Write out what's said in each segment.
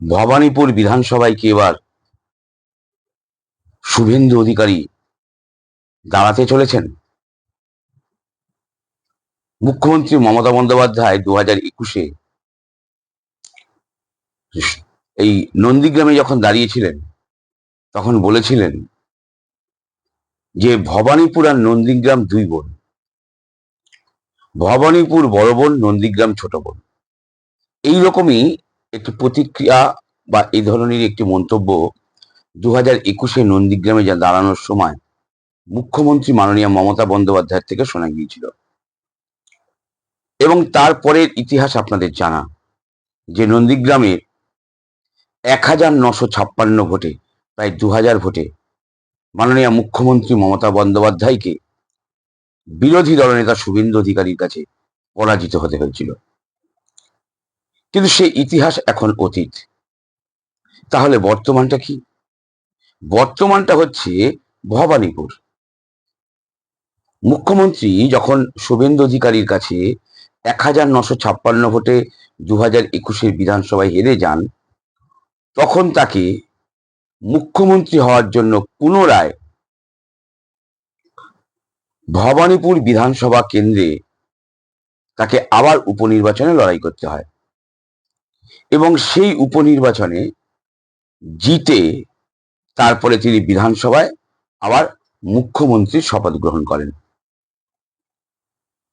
ভবানীপুর বিধানসভায় কি এবার শুভেন্দু অধিকারী দাঁড়াতে চলেছেন? মুখ্যমন্ত্রী মমতা বন্দ্যোপাধ্যায় দু হাজার একুশে এই নন্দীগ্রামে যখন দাঁড়িয়েছিলেন, তখন বলেছিলেন যে ভবানীপুর আর নন্দীগ্রাম দুই বোন। ভবানীপুর বড় বোন, নন্দীগ্রাম ছোট বোন। এইরকমই একটি প্রতিক্রিয়া বা এই ধরনের একটি মন্তব্য দু হাজার একুশে নন্দীগ্রামে যা দাঁড়ানোর সময় মুখ্যমন্ত্রী মাননীয় মমতা বন্দ্যোপাধ্যায়ের থেকে শোনা গিয়েছিল। এবং তারপরের ইতিহাস আপনাদের জানা, যে নন্দীগ্রামের এক হাজার নশো ছাপ্পান্ন ভোটে, প্রায় দু হাজার ভোটে মাননীয় মুখ্যমন্ত্রী মমতা বন্দ্যোপাধ্যায়কে বিরোধী দলনেতা শুভেন্দু অধিকারীর কাছে পরাজিত হতে হয়েছিল। কিন্তু সেই ইতিহাস এখন অতীত। তাহলে বর্তমানটা কি? বর্তমানটা হচ্ছে ভবানীপুর। মুখ্যমন্ত্রী যখন শুভেন্দু অধিকারীর কাছে এক হাজার নশো ছাপ্পান্ন ভোটে দু হাজার একুশের বিধানসভায় হেরে যান, তখন তাকে মুখ্যমন্ত্রী হওয়ার জন্য পুনরায় ভবানীপুর বিধানসভা কেন্দ্রে তাকে আবার উপনির্বাচনে লড়াই করতে হয়। এবং সেই উপনির্বাচনে জিতে তারপরে তিনি বিধানসভায় আবার মুখ্যমন্ত্রীর শপথ গ্রহণ করেন।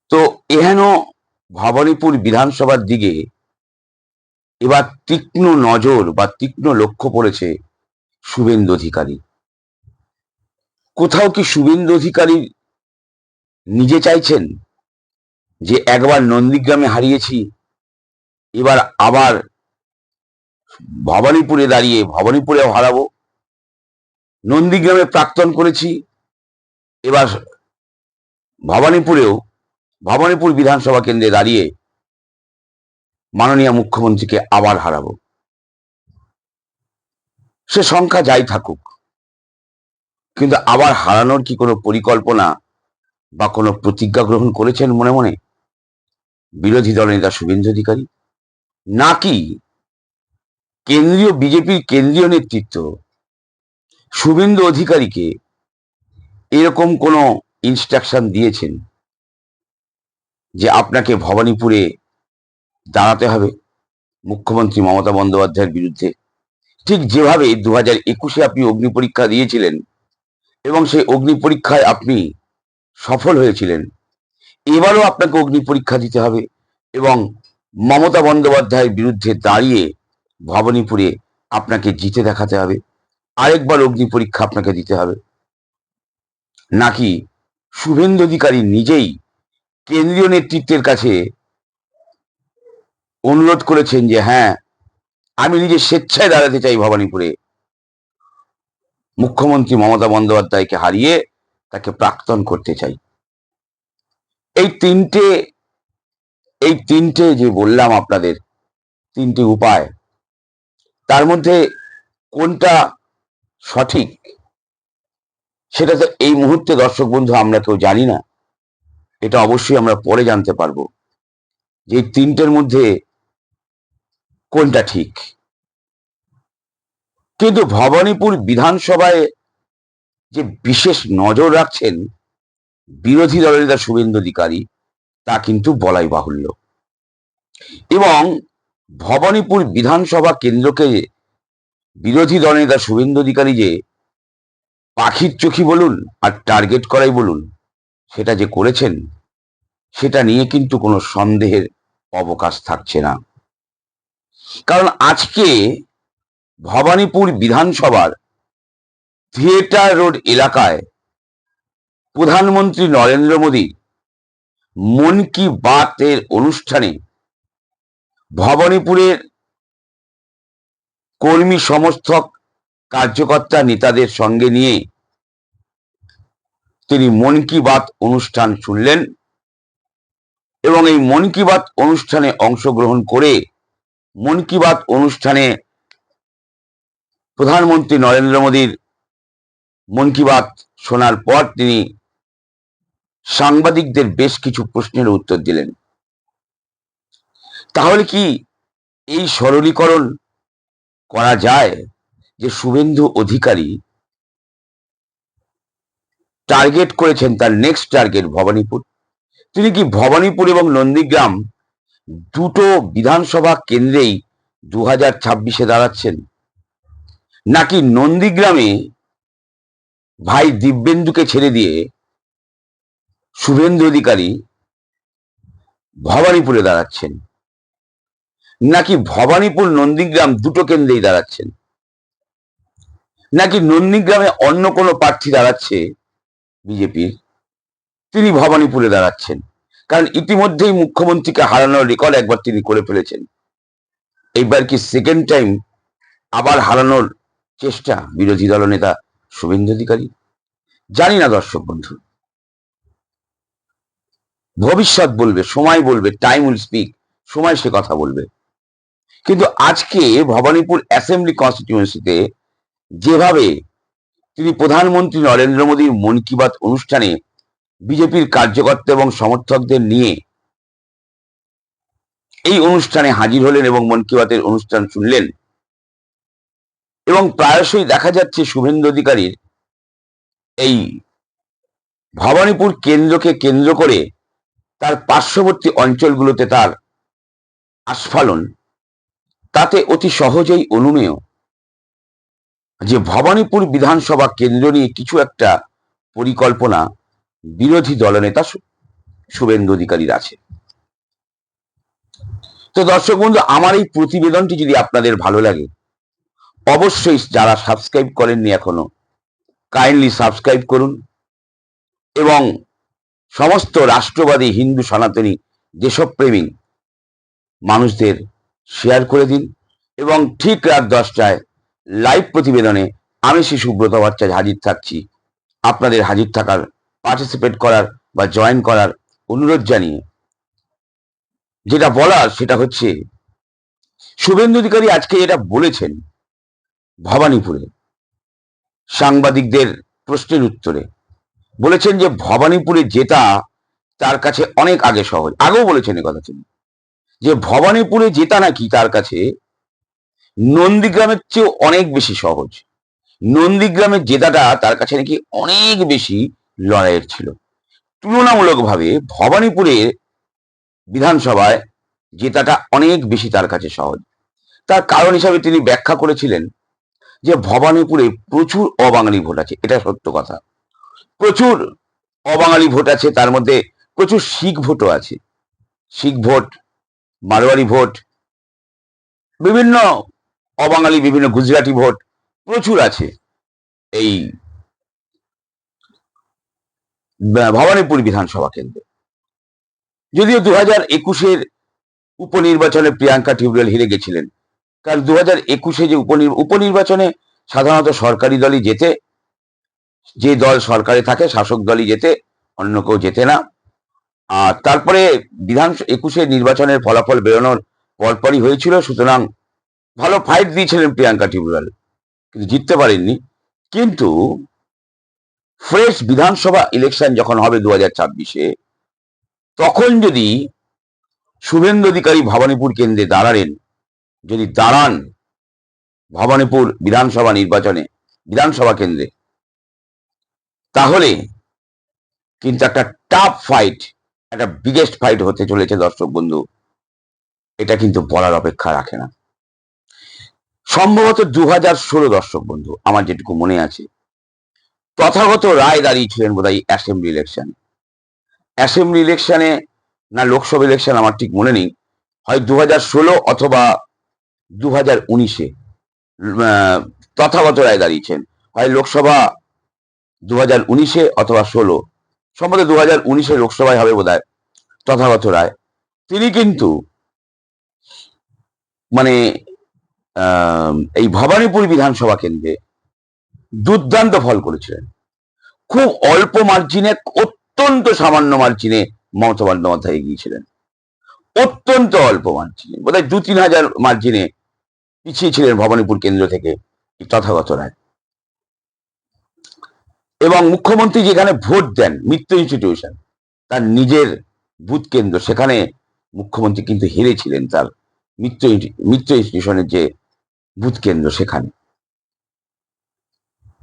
তো এহেন ভবানীপুর বিধানসভার দিকে এবার তীক্ষ্ণ নজর বা তীক্ষ্ণ লক্ষ্য পড়েছে শুভেন্দু অধিকারী। কোথাও কি শুভেন্দু অধিকারী নিজে চাইছেন যে একবার নন্দীগ্রামে হারিয়েছি, এবার আবার ভবানীপুরে দাঁড়িয়ে, ভবানীপুরেও হারাবো। নন্দীগ্রামে প্রাক্তন করেছি। এবার ভবানীপুরেও, ভবানীপুর বিধানসভা কেন্দ্রে দাঁড়িয়ে মাননীয় মুখ্যমন্ত্রীকে আবার হারাবো। সে সংখ্যা যাই থাকুক, কিন্তু আবার হারানোর কি কোনো পরিকল্পনা বা কোনো প্রতিজ্ঞা গ্রহণ করেছেন মনে মনে? বিরোধী দলনেতা শুভেন্দু অধিকারী? নাকি কেন্দ্রীয় বিজেপির কেন্দ্রীয় নেতৃত্ব। শুভেন্দু অধিকারীকে এরকম কোনো ইনস্ট্রাকশন দিয়েছেন যে আপনাকে ভবানীপুরে দাঁড়াতে হবে মুখ্যমন্ত্রী মমতা বন্দ্যোপাধ্যায়ের বিরুদ্ধে। ঠিক যেভাবে দু হাজার একুশে আপনি অগ্নি পরীক্ষা দিয়েছিলেন এবং সেই অগ্নি পরীক্ষায় আপনি সফল হয়েছিলেন, এবারও আপনাকে অগ্নি পরীক্ষা দিতে হবে এবং মমতা বন্দ্যোপাধ্যায়ের বিরুদ্ধে দাঁড়িয়ে ভবানীপুরে আপনাকে জিতে দেখাতে হবে। আরেকবার অগ্নি পরীক্ষা আপনাকে দিতে হবে। নাকি শুভেন্দু অধিকারী নিজেই কেন্দ্রীয় নেতৃত্বের কাছে অনুরোধ করেছেন যে হ্যাঁ আমি নিজে স্বেচ্ছায় দাঁড়াতে চাই ভবানীপুরে মুখ্যমন্ত্রী মমতা বন্দ্যোপাধ্যায়কে হারিয়ে তাকে প্রাক্তন করতে চাই। এই তিনটে এই তিনটে যে বললাম আপনাদের, তিনটি উপায় তার মধ্যে কোনটা সঠিক সেটা তো এই মুহূর্তে দর্শক বন্ধু আমরা কেউ জানি না। এটা অবশ্যই আমরা পরে জানতে পারব যে তিনটের মধ্যে কোনটা ঠিক। কিন্তু ভবানীপুর বিধানসভায় যে বিশেষ নজর রাখছেন বিরোধী দলের নেতা শুভেন্দু অধিকারী, তা কিন্তু বলাই বাহুল্য। এবং ভবানীপুর বিধানসভা কেন্দ্রকে বিরোধী দলের নেতা শুভেন্দু অধিকারী যে পাখির চোখি বলুন আর টার্গেট করাই বলুন, সেটা যে করেছেন, সেটা নিয়ে কিন্তু কোনো সন্দেহের অবকাশ থাকছে না। কারণ আজকে ভবানীপুর বিধানসভার থিয়েটার রোড এলাকায় প্রধানমন্ত্রী নরেন্দ্র মোদী মন কি বাতের অনুষ্ঠানে ভবানীপুরের কর্মী সমর্থক কার্যকর্তা নেতাদের সঙ্গে নিয়ে তিনি মন কি বাত অনুষ্ঠান শুনলেন এবং এই মন কি বাত অনুষ্ঠানে অংশগ্রহণ করে মন কি বাত অনুষ্ঠানে প্রধানমন্ত্রী নরেন্দ্র মোদীর মন কি বাত শোনার পর তিনি সাংবাদিকদের বেশ কিছু প্রশ্নের উত্তর দিলেন। তাহলে কি এই সরলীকরণ করা যায় যে শুভেন্দু অধিকারী টার্গেট করেছেন তার নেক্সট টার্গেট ভবানীপুর? তিনি কি ভবানীপুর এবং নন্দীগ্রাম দুটো বিধানসভা কেন্দ্রেই দু হাজার ছাব্বিশে দাঁড়াচ্ছেন? নাকি নন্দীগ্রামে ভাই দিব্যেন্দুকে ছেড়ে দিয়ে শুভেন্দু অধিকারী ভবানীপুরে দাঁড়াচ্ছেন? নাকি ভবানীপুর নন্দীগ্রাম দুটো কেন্দ্রেই দাঁড়াচ্ছেন? নাকি নন্দীগ্রামে অন্য কোনো প্রার্থী দাঁড়াচ্ছে বিজেপির? তিনি ভবানীপুরে দাঁড়াচ্ছেন। কারণ ইতিমধ্যেই মুখ্যমন্ত্রীকে হারানোর রেকর্ড একবার তিনি করে ফেলেছেন। এইবার কি সেকেন্ড টাইম আবার হারানোর চেষ্টা বিরোধী দলনেতা শুভেন্দু অধিকারী? জানি না দর্শক বন্ধু। ভবিষ্যৎ বলবে, সময় বলবে টাইম উইল স্পিক সময় সে কথা বলবে। কিন্তু আজকে ভবানীপুর অ্যাসেম্বলি কনস্টিটিউয়েন্সিতে যেভাবে তিনি প্রধানমন্ত্রী নরেন্দ্র মোদীর মন কি বাত অনুষ্ঠানে বিজেপির কার্যকর্তা এবং সমর্থকদের নিয়ে এই অনুষ্ঠানে হাজির হলেন এবং মন কি বাতের অনুষ্ঠান শুনলেন, এবং প্রায়শই দেখা যাচ্ছে শুভেন্দু অধিকারীর এই ভবানীপুর কেন্দ্রকে কেন্দ্র করে তার পার্শ্ববর্তী অঞ্চলগুলোতে তার আস্ফালন। তাতে অতি সহজেই অনুমেয়। যে ভবানীপুর বিধানসভা কেন্দ্র নিয়ে কিছু একটা পরিকল্পনা বিরোধী দলনেতা শুভেন্দু অধিকারীর আছে। তো দর্শক বন্ধু, আমার এই প্রতিবেদনটি যদি আপনাদের ভালো লাগে, অবশ্যই যারা সাবস্ক্রাইব করেননি এখনও, কাইন্ডলি সাবস্ক্রাইব করুন এবং সমস্ত রাষ্ট্রবাদী, হিন্দু, সনাতনী, দেশপ্রেমী মানুষদের শেয়ার করে দিন। এবং ঠিক রাত দশটায় লাইভ প্রতিবেদনে আমি শ্রী সুব্রত ভট্টাচার্য হাজির থাকছি। আপনাদের হাজির থাকার পার্টিসিপেট করার বা জয়েন করার অনুরোধ জানিয়ে। যেটা বলার সেটা হচ্ছে, শুভেন্দু অধিকারী আজকে যেটা বলেছেন ভবানীপুরে, সাংবাদিকদের প্রশ্নের উত্তরে, বলেছেন যে ভবানীপুরে জেতা তার কাছে অনেক আগে সহজ। আগেও বলেছেন এ কথা তিনি। যে ভবানীপুরে জেতা নাকি তার কাছে নন্দীগ্রামের চেয়েও অনেক বেশি সহজ। নন্দীগ্রামের জেতাটা তার কাছে নাকি অনেক বেশি লড়াইয়ের ছিল। তুলনামূলকভাবে ভবানীপুরের বিধানসভায় জেতাটা অনেক বেশি তার কাছে সহজ। তার কারণ হিসাবে তিনি ব্যাখ্যা করেছিলেন যে ভবানীপুরে প্রচুর অবাঙালি ভোট আছে, এটা সত্য কথা। প্রচুর অবাঙালি ভোট আছে, তার মধ্যে প্রচুর শিখ ভোটও আছে। শিখ ভোট মারোয়ারি ভোট, বিভিন্ন অবাঙালি, বিভিন্ন গুজরাটি ভোট প্রচুর আছে এই ভবানীপুর বিধানসভা কেন্দ্রে। যদিও দু হাজার একুশের উপনির্বাচনে প্রিয়াঙ্কা টিউবওয়েল হেরে গেছিলেন, কারণ দু হাজার একুশে যে উপনির, উপনির্বাচনে সাধারণত সরকারি দলই যেতে, যে দল সরকারে থাকে, শাসক দলই যেতে, অন্য কেউ যেতে না। আর তারপরে বিধান একুশে নির্বাচনের ফলাফল বেরোনোর পরপরই হয়েছিল, সুতরাং ভালো ফাইট দিয়েছিলেন প্রিয়াঙ্কা টিউবওয়েল কিন্তু জিততে পারেননি। কিন্তু ফ্রেশ বিধানসভা ইলেকশন যখন হবে দু হাজার ছাব্বিশে, তখন যদি শুভেন্দু অধিকারী ভবানীপুর কেন্দ্রে দাঁড়ালেন, যদি দাঁড়ান ভবানীপুর বিধানসভা নির্বাচনে, বিধানসভা কেন্দ্রে, তাহলে কিন্তু একটা টাফ ফাইট একটা বিগেস্ট ফাইট হতে চলেছে দর্শক বন্ধু। এটা কিন্তু বলার অপেক্ষা রাখে না। সম্ভবত দু হাজার ষোলো দর্শক বন্ধু, আমার যেটুকু মনে আছে। তথাগত রায় দাঁড়িয়েছিলেন বোধহয় অ্যাসেম্বলি ইলেকশনে অ্যাসেম্বলি ইলেকশনে না লোকসভা ইলেকশন আমার ঠিক মনে নেই। হয় দু হাজার ষোলো অথবা দু হাজার উনিশে তথাগত রায় দাঁড়িয়েছেন। হয় লোকসভা দু হাজার উনিশে অথবা ষোলো সম্ভবত দু হাজার উনিশে লোকসভায় হবে বোধ হয় তথাগত রায়। তিনি কিন্তু মানে এই ভবানীপুর বিধানসভা কেন্দ্রে দুর্দান্ত ফল করেছিলেন। খুব অল্প মার্জিনে অত্যন্ত সামান্য মার্জিনে মমতা বন্দ্যোপাধ্যায় এগিয়েছিলেন। অত্যন্ত অল্প মার্জিনে বোধহয় দু তিন হাজার মার্জিনে পিছিয়ে ছিলেন ভবানীপুর কেন্দ্র থেকে তথাগত রায়। এবং মুখ্যমন্ত্রী যেখানে ভোট দেন, মিত্র ইনস্টিটিউশন তার নিজের বুথ কেন্দ্র, সেখানে মুখ্যমন্ত্রী কিন্তু হেরেছিলেন তার মিত্র মিত্র স্টেশনের যে বুথ কেন্দ্র সেখানে।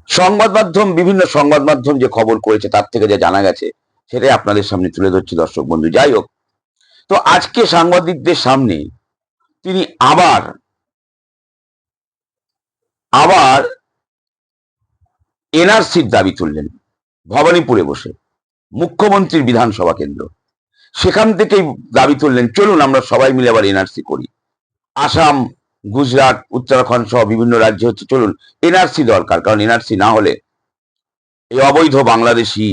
সংবাদ মাধ্যম, বিভিন্ন সংবাদ মাধ্যম যে খবর করেছে, তার থেকে যা জানা গেছে, সেটাই আপনাদের সামনে তুলে ধরছি দর্শক বন্ধু। যাই হোক, তো আজকে সাংবাদিকদের সামনে তিনি আবার আবার এনআরসির দাবি তুললেন ভবানীপুরে বসে, মুখ্যমন্ত্রীর বিধানসভা কেন্দ্র। সেখান থেকেই দাবি তুললেন, চলুন আমরা সবাই মিলে আবার এনআরসি করি। আসাম, গুজরাট, উত্তরাখণ্ড সহ বিভিন্ন রাজ্যে হচ্ছে, চলুন, এনআরসি দরকার, কারণ এনআরসি না হলে এই অবৈধ বাংলাদেশি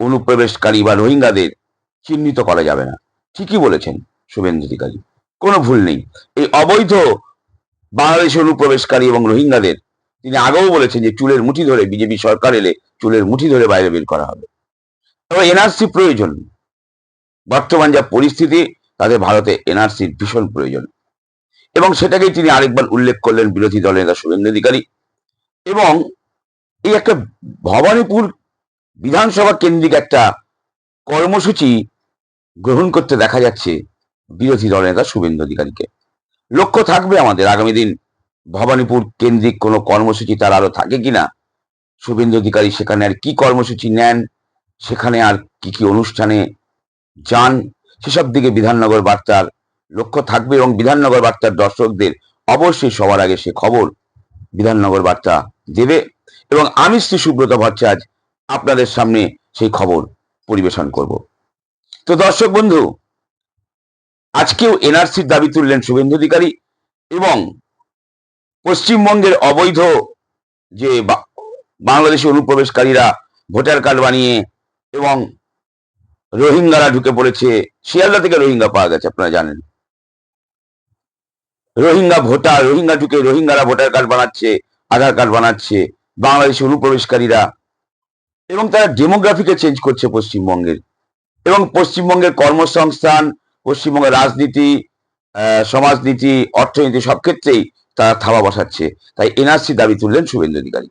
অনুপ্রবেশকারী বা রোহিঙ্গাদের চিহ্নিত করা যাবে না। ঠিকই বলেছেন শুভেন্দু অধিকারী, কোনো ভুল নেই। এই অবৈধ বাংলাদেশি অনুপ্রবেশকারী এবং রোহিঙ্গাদের তিনি আগেও বলেছেন যে চুলের মুঠি ধরে বিজেপি সরকার এলে চুলের মুঠি ধরে বাইরে বের করা হবে। তবে এনআরসি প্রয়োজন। বর্তমান যা পরিস্থিতি তাদের ভারতে এনআরসির ভীষণ প্রয়োজন। এবং সেটাকেই তিনি আরেকবার উল্লেখ করলেন বিরোধী দলের নেতা শুভেন্দু অধিকারী। এবং এই একটা ভবানীপুর বিধানসভা কেন্দ্রিক একটা কর্মসূচি গ্রহণ করতে দেখা যাচ্ছে বিরোধী দলের নেতা শুভেন্দু অধিকারীকে। লক্ষ্য থাকবে আমাদের আগামী দিন ভবানীপুর কেন্দ্রিক কোনো কর্মসূচি তার আরও থাকে কিনা? শুভেন্দু অধিকারী, সেখানে আর কি কর্মসূচি নেন? সেখানে আর কি কি অনুষ্ঠানে যান? সেসব দিকে বিধাননগর বার্তার লক্ষ্য থাকবে এবং বিধাননগর বার্তার দর্শকদের অবশ্যই সবার আগে সে খবর বিধাননগর বার্তা দেবে এবং আমি শ্রী সুব্রত ভট্টাচার্য আপনাদের সামনে সেই খবর পরিবেশন করব। তো দর্শক বন্ধু, আজকেও এনআরসির দাবি তুললেন শুভেন্দু অধিকারী এবং পশ্চিমবঙ্গের অবৈধ যে বাংলাদেশি অনুপ্রবেশকারীরা ভোটার কার্ড বানিয়ে এবং রোহিঙ্গারা ঢুকে পড়েছে, শিয়ালদা থেকে রোহিঙ্গা পাওয়া গেছে, আপনারা জানেন। রোহিঙ্গা ভোটার, রোহিঙ্গা ঢুকে রোহিঙ্গারা ভোটার কার্ড বানাচ্ছে, আধার কার্ড বানাচ্ছে, বাংলাদেশি অনুপ্রবেশকারীরা এবং তারা ডেমোগ্রাফিকে চেঞ্জ করছে পশ্চিমবঙ্গের। এবং পশ্চিমবঙ্গের কর্মসংস্থান, পশ্চিমবঙ্গের রাজনীতি সমাজনীতি, অর্থনীতি সব ক্ষেত্রেই তারা থাবা বসাচ্ছে। তাই এনআরসি দাবি তুললেন শুভেন্দু অধিকারী।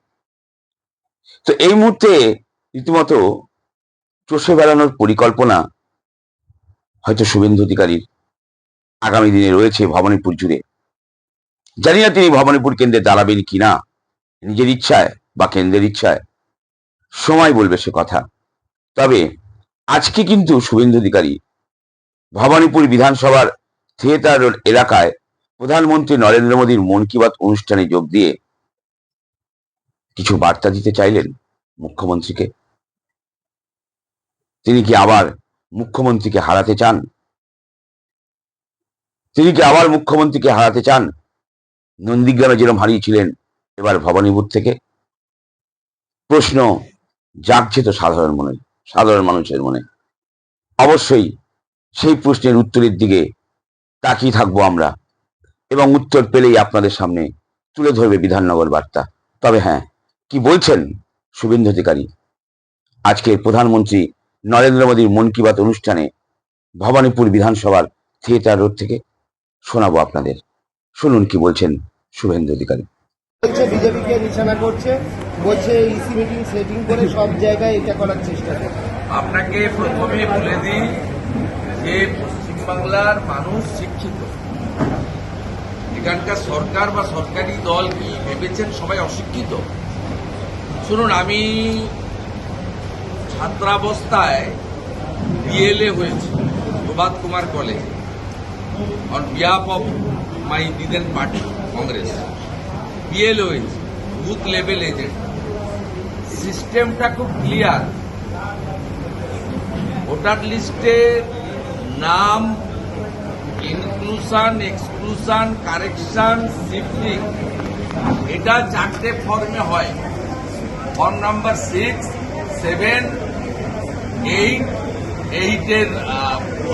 তো এই মুহূর্তে রীতিমতো চষে বেড়ানোর পরিকল্পনা হয়তো শুভেন্দু অধিকারীর আগামী দিনে রয়েছে ভবানীপুর জুড়ে। জানি না তিনি ভবানীপুর কেন্দ্রে দাঁড়াবেন কিনা নিজের ইচ্ছায় বা কেন্দ্রের ইচ্ছায় সময় বলবে সে কথা। তবে আজকে কিন্তু শুভেন্দু অধিকারী ভবানীপুর বিধানসভার থিয়েটার এলাকায় প্রধানমন্ত্রী নরেন্দ্র মোদীর মন কি বাত অনুষ্ঠানে যোগ দিয়ে কিছু বার্তা দিতে চাইলেন মুখ্যমন্ত্রীকে? তিনি কি আবার মুখ্যমন্ত্রীকে হারাতে চান? তিনি কি আবার মুখ্যমন্ত্রীকে হারাতে চান? নন্দীগ্রামে যেরকম হারিয়েছিলেন এবার ভবানীপুর থেকে? প্রশ্ন জাগছে তো সাধারণ মনে, সাধারণ মানুষের মনে। অবশ্যই সেই প্রশ্নের উত্তরের দিকে তাকিয়ে থাকব আমরা। এবং উত্তর পেলেই আপনাদের সামনে তুলে ধরবে বিধাননগর বার্তা। তবে হ্যাঁ কি বলছেন শুভেন্দু অধিকারী? আজকে প্রধানমন্ত্রী নরেন্দ্র মোদীর মন কি বাত অনুষ্ঠানে ভবানীপুর বিধানসভার থিয়েটার রোড থেকে শোনাবো আপনাদের। শুনুন কি বলছেন শুভেন্দু অধিকারী। বলছে বিজেপিকে নিশানা করছে বলছে ইসি মিটিং সেটিং করে সব জায়গায় এটা করার চেষ্টা করছে। আপনাকে প্রথমে বলে দিই যে পশ্চিমবাংলার মানুষ শিক্ষিত। এখানকার সরকার বা সরকারি দল কি ভেবেছেন সবাই অশিক্ষিত? শুনুন, আমি ছাত্রাবস্থায় বিএলএ হয়েছে, Prabhat Kumar college on behalf of my the then party Congress BLA হয়েছে বুথ লেভেল এজেন্ট সিস্টেমটা খুব ক্লিয়ার ভোটার লিস্টের নাম ইনক্লুশন এক্সক্লুশন কারেকশন শিফটিং এটা চারটে ফর্মে হয়। Form number six seven eight এইটের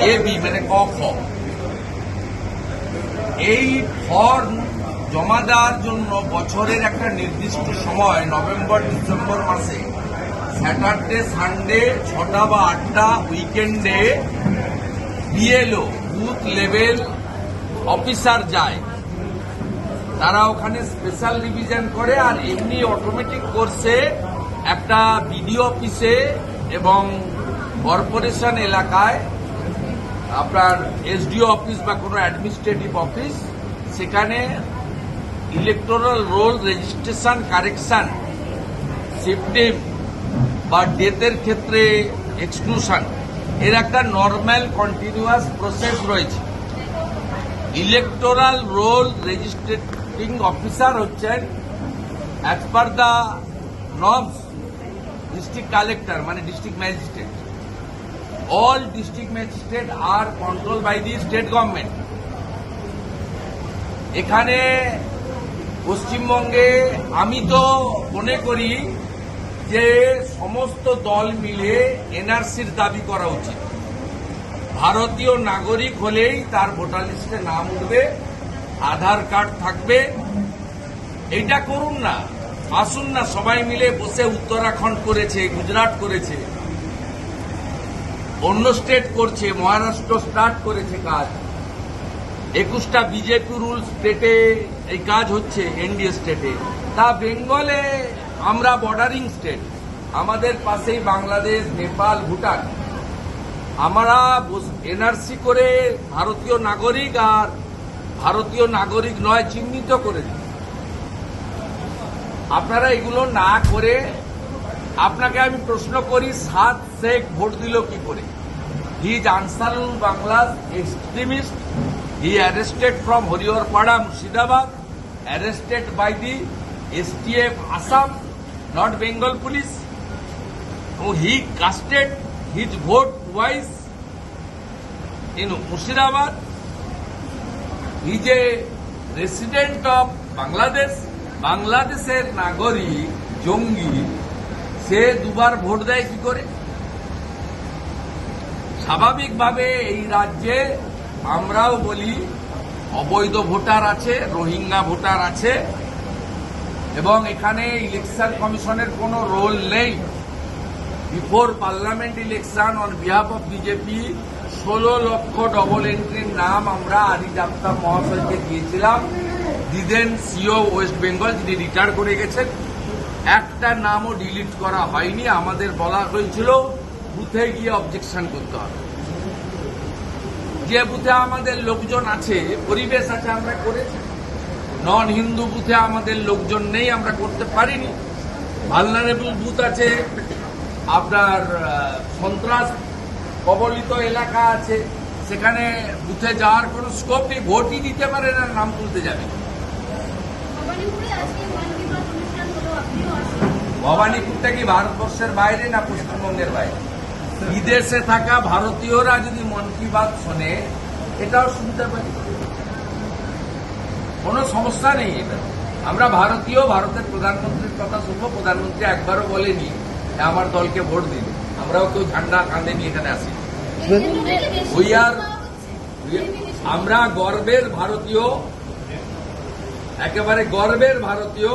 এ বি মানে ক, খ। এই ফর্ম জমা দেওয়ার জন্য বছরের একটা নির্দিষ্ট সময় নভেম্বর ডিসেম্বর মাসে। স্যাটারডে সানডে ছটা বা আটটা উইকেন্ডে বিএলও বুথ লেভেল অফিসার যায়। তারা ওখানে স্পেশাল রিভিশন করে আর এমনি অটোমেটিক কোর্সে একটা বিডিও অফিসে এবং কর্পোরেশন এলাকায় আপনার এসডিও অফিস বা কোনো অ্যাডমিনিস্ট্রেটিভ অফিস সেখানে ইলেকটোরাল রোল রেজিস্ট্রেশন কারেকশন সিফটিভ বা ডেথের ক্ষেত্রে এক্সক্লুশন এর একটা নর্মাল কন্টিনিউয়াস প্রসেস রয়েছে। ইলেকটোরাল রোল রেজিস্ট্রেটিং অফিসার হচ্ছেন as per the norms district collector মানে district magistrate all district magistrate R control by the state government এখানে পশ্চিমবঙ্গে আমি তো মনে করি যে সমস্ত দল মিলে এনআরসির দাবি করা উচিত। ভারতীয় নাগরিক হলেই তার ভোটার লিস্টে নাম উঠবে, আধার কার্ড থাকবে। এটা করুন না, আসুন না, সবাই মিলে বসে উত্তরাখণ্ড করেছে, গুজরাট করেছে। অন্য স্টেট করছে, মহারাষ্ট্র স্টার্ট করেছে কাজ। একুশটা বিজেপি রুল স্টেটে এই কাজ হচ্ছে, এনডিএ স্টেটে। তা বেঙ্গলে আমরা বর্ডারিং স্টেট আমাদের পাশেই বাংলাদেশ, নেপাল, ভুটান। আমরা এনআরসি করে ভারতীয় নাগরিক আর ভারতীয় নাগরিক নয়, চিহ্নিত করে আপনারা এগুলো না করে আপনাকে আমি প্রশ্ন করি, সাত শেখ ভোট দিল কি করে? হি ইজ আনসারুল বাংলার extremist he arrested from Hariharpara Murshidabad arrested by the STF Assam not Bengal police he casted his vote twice in Murshidabad. He যে রেসিডেন্ট অফ বাংলাদেশ, বাংলাদেশের নাগরিক, জঙ্গি, সে দুবার ভোট দেয় কি করে? স্বাভাবিকভাবে এই রাজ্যে আমরাও বলি অবৈধ ভোটার আছে, রোহিঙ্গা ভোটার আছে। এবং এখানে ইলেকশন কমিশনের কোনো রোল নেই। Before parliament election on behalf of BJP ষোলো লক্ষ ডবল এন্ট্রির নাম আমরা আদি ডাক্তার মহাশয়কে দিয়েছিলাম। দিদেন সিও ওয়েস্ট বেঙ্গল, যিনি রিটায়ার করে গেছেন। একটা নামও ডিলিট করা হয়নি, আমাদের বলা হয়েছিল, বুথে গিয়ে অবজেকশন করতে হবে। যে বুথে আমাদের লোকজন আছে, পরিবেশ আছে, আমরা করেছি। নন হিন্দু বুথে আমাদের লোকজন নেই আমরা করতে পারিনি। ভালনারেবল বুথ আছে আপনার সন্ত্রাস কবলিত এলাকা আছে সেখানে বুথে যাওয়ার কোনো স্কোপ নেই ভোটই দিতে পারে না নাম তুলতে যাবে। ভবানীপুরটা কি ভারতবর্ষের বাইরে না পশ্চিমবঙ্গের বাইরে? বিদেশে থাকা ভারতীয়রা যদি মন কি বাত শোনে এটাও শুনতে পারি। কোনো সমস্যা নেই এটা। আমরা ভারতীয়, ভারতের প্রধানমন্ত্রীর কথা শুনব, প্রধানমন্ত্রী একবারও বলেনি আমার দলকে ভোট দিন আমরাও কেউ ঝান্ডা কাঁধে নিয়ে এখানে আসি। আমরা গর্বের ভারতীয়, একেবারে গর্বের ভারতীয়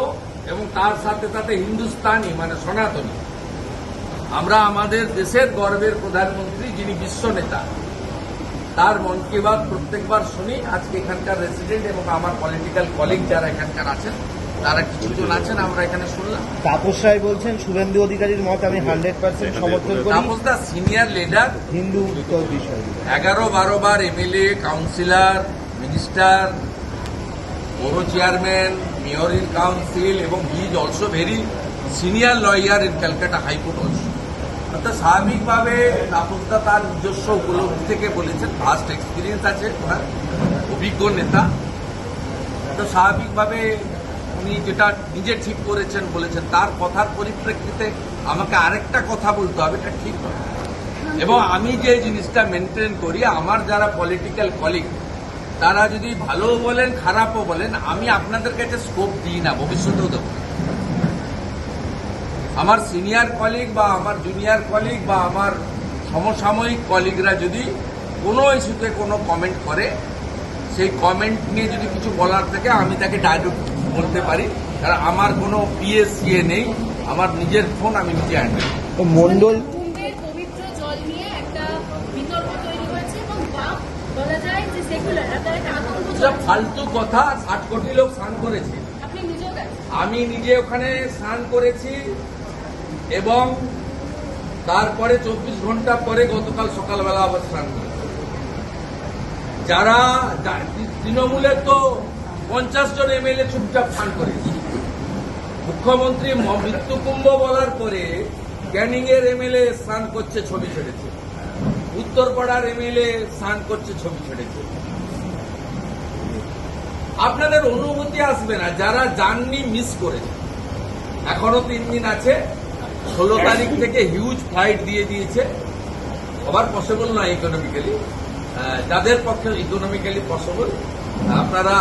এবং তার সাথে সাথে হিন্দুস্তানি মানে সনাতনী। আমরা আমাদের দেশের গর্বের প্রধানমন্ত্রী যিনি বিশ্ব নেতা তার মন কি বাত প্রত্যেকবার শুনি। আজকে এখানকার রেসিডেন্ট এবং আমার পলিটিক্যাল কলিগ যারা এখানকার আছেন তারা কিছু জন আছেন আমরা এখানে শুনলাম। তাপস রায় বলছেন শুভেন্দু অধিকারীর মত আমি হান্ড্রেড পার্সেন্ট সমর্থন করি। তাপস দা সিনিয়র লিডার হিন্দু উত্তর বিষয়। এগারো বারো বার এমএলএ কাউন্সিলর মিনিস্টার পৌর চেয়ারম্যান মেয়র ইন কাউন্সিল এবং he is also very senior lawyer in Calcutta High Court also অর্থাৎ স্বাভাবিকভাবে তাপসদা তার নিজস্ব উপলব্ধি থেকে বলেছেন। ফার্স্ট এক্সপিরিয়েন্স আছে ওনার, অভিজ্ঞ নেতা। তো স্বাভাবিকভাবে উনি যেটা নিজে ঠিক করেছেন, বলেছেন। তার কথার পরিপ্রেক্ষিতে আমাকে আরেকটা কথা বলতে হবে, এটা ঠিক নয়। এবং আমি যে জিনিসটা মেনটেন করি, আমার যারা পলিটিক্যাল কলিগ তারা যদি ভালো বলেন, খারাপও বলেন, আমি আপনাদের কাছে স্কোপ দিই না, ভবিষ্যতেও দেবো। আমার সিনিয়র কলিগ বা আমার জুনিয়র কলিগ বা আমার সমসাময়িক কলিগরা যদি কোনো ইস্যুতে কোনো কমেন্ট করে সেই কমেন্ট নিয়ে যদি কিছু বলার থাকে আমি তাকে ডাইরেক্ট বলতে পারি। কারণ আমার কোনো পিএসসিএ নেই আমার নিজের ফোন আমি নিজে হ্যান্ডেল তো মন্ডল কুম্ভের পবিত্র জল নিয়ে একটা বিতর্ক তৈরি হয়েছে এবং বাপ বলা যায় যে সেকুলার তার একটা আতঙ্ক সব চলছে। ফালতু কথা ষাট কোটি লোক স্নান করেছে। আপনি নিজেও গেছেন আমি নিজে ওখানে স্নান করেছি এবং তারপরে চব্বিশ ঘণ্টা পরে গতকাল সকালবেলা আবার স্নান যারা তৃণমূলের তো পঞ্চাশ জন এমএলএ চুপচাপ ফান করেছে মুখ্যমন্ত্রী মৃত্যুকুম্ভ বলার পরে ক্যানিং এর এমএলএ স্নান করছে, ছবি ছেড়েছে। উত্তরপাড়ার এমএলএ স্নান করছে, ছবি ছেড়েছে। আপনাদের অনুভূতি আসবে না, যারা যাননি মিস করেছে। এখনও তিন দিন আছে ষোলো তারিখ থেকে হিউজ ফ্লাইট দিয়ে দিয়েছে। আবার পসিবল নয় ইকোনমিক্যালি যাদের পক্ষে ইকোনমিক্যালি পসিবল আপনারা